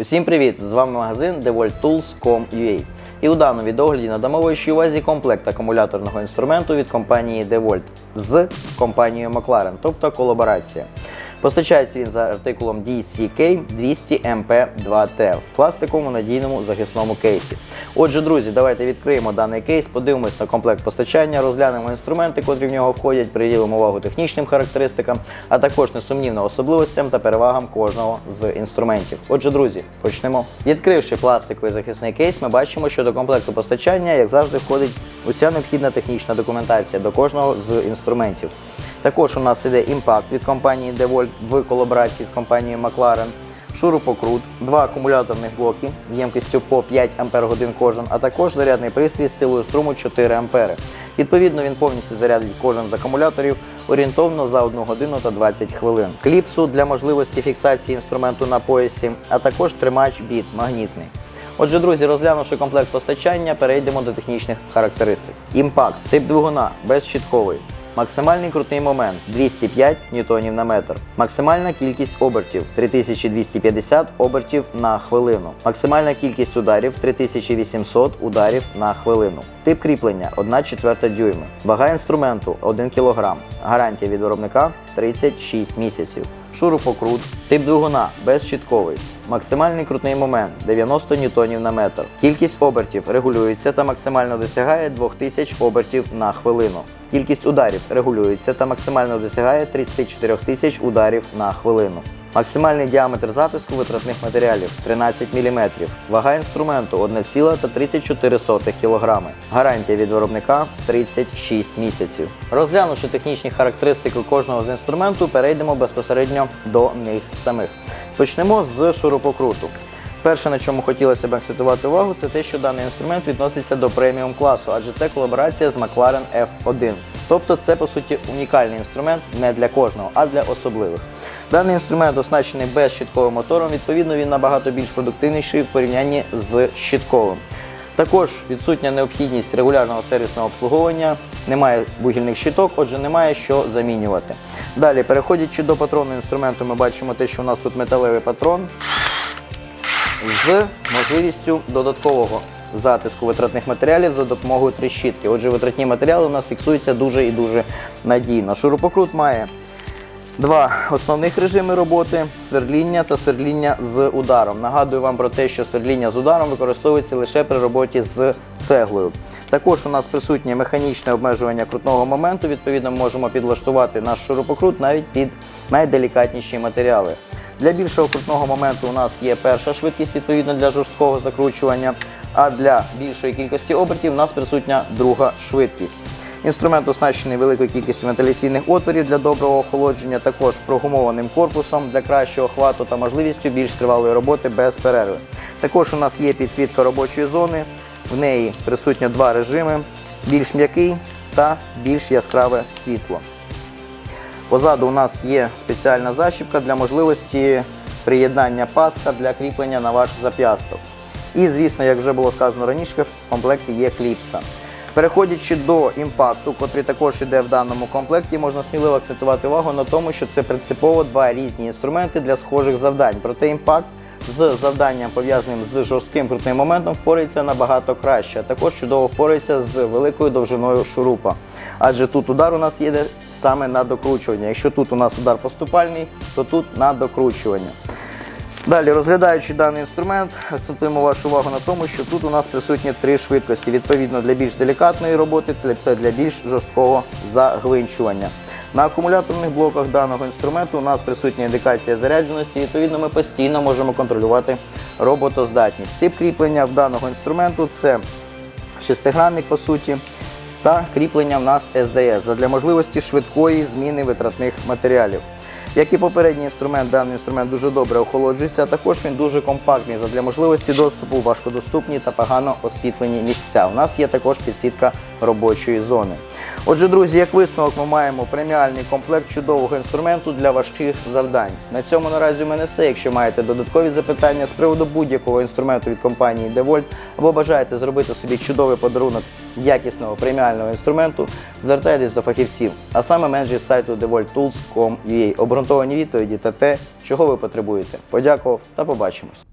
Усім привіт! З вами магазин DeVoltTools.com.ua І у даному відогляді надамо вашій увазі комплект акумуляторного інструменту від компанії DeVolt з компанією McLaren, тобто колаборація. Постачається він за артикулом DCK 200 MP2T в пластиковому надійному захисному кейсі. Отже, друзі, давайте відкриємо даний кейс, подивимось на комплект постачання, розглянемо інструменти, котрі в нього входять, приділимо увагу технічним характеристикам, а також несумнівно особливостям та перевагам кожного з інструментів. Отже, друзі, почнемо. Відкривши пластиковий захисний кейс, ми бачимо, що до комплекту постачання, як завжди, входить уся необхідна технічна документація до кожного з інструментів. Також у нас іде імпакт від компанії DeWalt в колаборації з компанією McLaren, шурупокрут, два акумуляторних блоки ємкістю по 5 Ах кожен, а також зарядний пристрій з силою струму 4 А. Відповідно, він повністю зарядить кожен з акумуляторів орієнтовно за 1 годину та 20 хвилин. Кліпсу для можливості фіксації інструменту на поясі, а також тримач біт магнітний. Отже, друзі, розглянувши комплект постачання, перейдемо до технічних характеристик. Імпакт, тип двигуна безщітковий. Максимальний крутий момент 205 ньютонів на метр. Максимальна кількість обертів 3250 обертів на хвилину. Максимальна кількість ударів 3800 ударів на хвилину. Тип кріплення 1 четверта дюйми. Вага інструменту 1 кг. Гарантія від виробника 36 місяців. Шурупокрут. Тип двигуна безщітковий. Максимальний крутний момент 90 ньютонів на метр. Кількість обертів регулюється та максимально досягає 2000 обертів на хвилину. Кількість ударів регулюється та максимально досягає 34 тисяч ударів на хвилину. Максимальний діаметр затиску витратних матеріалів 13 мм. Вага інструменту 1,34 кг. Гарантія від виробника 36 місяців. Розглянувши технічні характеристики кожного з інструменту, перейдемо безпосередньо до них самих. Почнемо з шурупокруту. Перше, на чому хотілося б акцентувати увагу, це те, що даний інструмент відноситься до преміум класу, адже це колаборація з McLaren F1. Тобто це, по суті, унікальний інструмент не для кожного, а для особливих. Даний інструмент оснащений безщітковим мотором, відповідно, він набагато більш продуктивніший в порівнянні з щітковим. Також відсутня необхідність регулярного сервісного обслуговування, немає вугільних щиток, отже, немає що замінювати. Далі, переходячи до патронного інструменту, ми бачимо те, що у нас тут металевий патрон з можливістю додаткового затиску витратних матеріалів за допомогою трещітки. Отже, витратні матеріали у нас фіксуються дуже і дуже надійно. Шурупокрут має Два основних режими роботи свердління та свердління з ударом. Нагадую вам про те, що свердління з ударом використовується лише при роботі з цеглою. Також у нас присутнє механічне обмежування крутного моменту. Відповідно, можемо підлаштувати наш шурупокрут навіть під найделікатніші матеріали. Для більшого крутного моменту у нас є перша швидкість відповідно для жорсткого закручування, а для більшої кількості обертів у нас присутня друга швидкість. Інструмент оснащений великою кількістю вентиляційних отворів для доброго охолодження, також прогумованим корпусом для кращого охвату та можливістю більш тривалої роботи без перерви. Також у нас є підсвітка робочої зони, в неї присутні два режими: більш м'який та більш яскраве світло. Позаду у нас є спеціальна защіпка для можливості приєднання паска для кріплення на ваш зап'ясток. І, звісно, як вже було сказано раніше, в комплекті є кліпса. Переходячи до імпакту, котрий також йде в даному комплекті, можна сміливо акцентувати увагу на тому, що це принципово два різні інструменти для схожих завдань. Проте імпакт з завданням пов'язаним з жорстким крутним моментом впорається набагато краще, також чудово впорається з великою довжиною шурупа. Адже тут удар у нас їде саме на докручування. Якщо тут у нас удар поступальний, то тут на докручування. Далі, розглядаючи даний інструмент, акцентуємо вашу увагу на тому, що тут у нас присутні три швидкості, відповідно для більш делікатної роботи та для більш жорсткого загвинчування. На акумуляторних блоках даного інструменту у нас присутня індикація зарядженості, відповідно, ми постійно можемо контролювати роботоздатність. Тип кріплення в даного інструменту це шестигранник по суті. Та кріплення в нас SDS для можливості швидкої зміни витратних матеріалів. Як і попередній інструмент, даний інструмент дуже добре охолоджується, а також він дуже компактний для можливості доступу в важкодоступні та погано освітлені місця. У нас є також підсвітка робочої зони. Отже, друзі, як висновок, ми маємо преміальний комплект чудового інструменту для важких завдань. На цьому наразі у мене все. Якщо маєте додаткові запитання з приводу будь-якого інструменту від компанії DeWalt або бажаєте зробити собі чудовий подарунок якісного преміального інструменту, звертайтесь до фахівців, а саме менеджер сайту DeWaltTools.com.ua. Обґрунтовані відповіді та те, чого ви потребуєте. Подякував та побачимось.